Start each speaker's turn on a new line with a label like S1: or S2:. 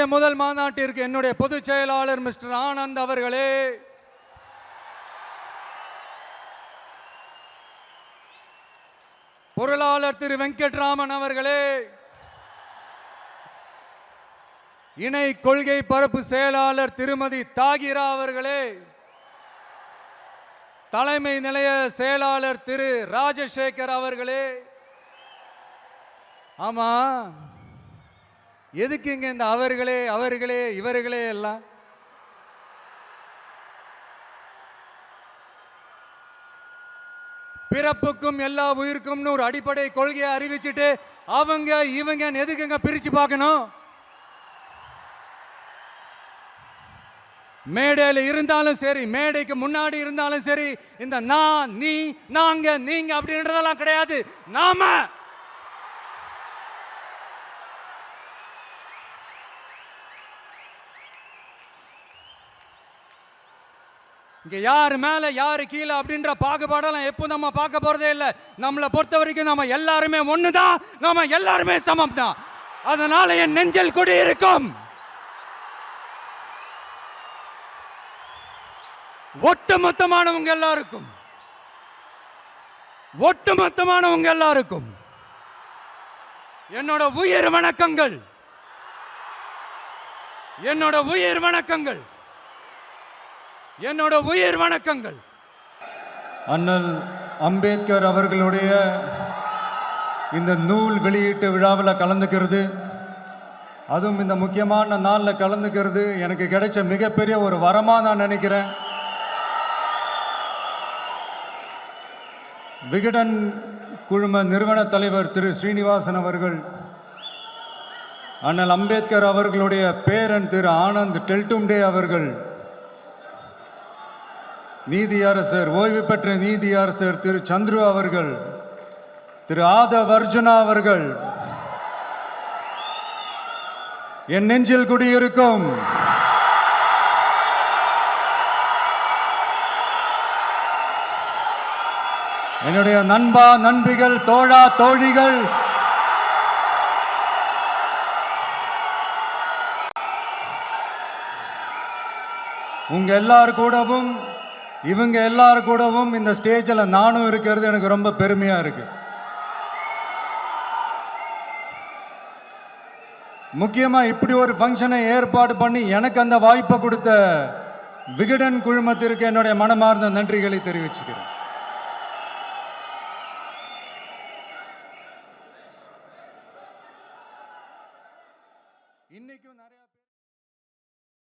S1: என்னுடைய முதல் மாநாட்டிற்கு என்னுடைய பொதுச் செயலாளர் மிஸ்டர் ஆனந்த் அவர்களே. பொருளாளர் திரு வெங்கட்ராமன் அவர்களே. இணை கொள்கை பரப்பு செயலாளர் திருமதி தாகிரா அவர்களே. தலைமை நிலைய செயலாளர் திரு ராஜசேகர் அவர்களே. ஆமா. எதுக்கு இங்கே இந்த அவர்களே அவர்களே இவர்களே எல்லாம்? பிறப்புக்கும் எல்லா உயிருக்கும்னு ஒரு அடிப்படை கொள்கையை அறிவிச்சிட்டு அவங்க இவங்க எதுக்குங்க பிரிச்சு பார்க்கணும்? மேடையில் இருந்தாலும் சரி மேடைக்கு முன்னாடி இருந்தாலும் சரி இந்த நான் நீ நாங்க நீங்க அப்படின்றதெல்லாம் கிடையாது. நாம இங்கே யார் மேலே யார் கீழே அப்படின்ற பாகுபாடெல்லாம் எப்போ நம்ம பார்க்க போகிறதே இல்லை. நம்மளை பொறுத்த வரைக்கும் நம்ம எல்லாருமே ஒன்று தான் நம்ம எல்லாருமே சமம் தான் அதனால என் நெஞ்சில் குடி இருக்கும். ஒட்டுமொத்தமானவங்க எல்லாருக்கும். ஒட்டுமொத்தமானவங்க எல்லாருக்கும். என்னோட உயிர் வணக்கங்கள். என்னோட உயிர் வணக்கங்கள். என்னோட உயிர் வணக்கங்கள். அண்ணல் அம்பேத்கர் அவர்களுடைய இந்த நூல் வெளியீட்டு விழாவில் கலந்துக்கிறது. அதுவும் இந்த முக்கியமான நாளில் கலந்துக்கிறது. எனக்கு கிடைச்ச மிகப்பெரிய ஒரு வரமாக நான் நினைக்கிறேன். விகடன் குழும நிறுவன தலைவர் திரு ஸ்ரீனிவாசன் அவர்கள் அண்ணல் அம்பேத்கர் அவர்களுடைய பேரன் திரு ஆனந்த் டெல்டும்டே அவர்கள் நீதியரசர் ஓய்வு பெற்ற நீதியரசர் திரு சந்துரு அவர்கள் திரு ஆதவ் அர்ஜுனா அவர்கள். என் நெஞ்சில் குடியிருக்கும் என்னுடைய நண்பா நண்பிகள் தோழா தோழிகள் உங்க எல்லார் கூடவும் இவங்க எல்லாரும் கூடவும் இந்த ஸ்டேஜில் நானும் இருக்கிறது எனக்கு ரொம்ப பெருமையாக இருக்கு. முக்கியமாக இப்படி ஒரு ஃபங்க்ஷனை ஏற்பாடு பண்ணி எனக்கு அந்த வாய்ப்பை கொடுத்த விகடன் குழுமத்திற்கு என்னுடைய மனமார்ந்த நன்றிகளை தெரிவிச்சுக்கிறேன். இன்னைக்கும் நிறைய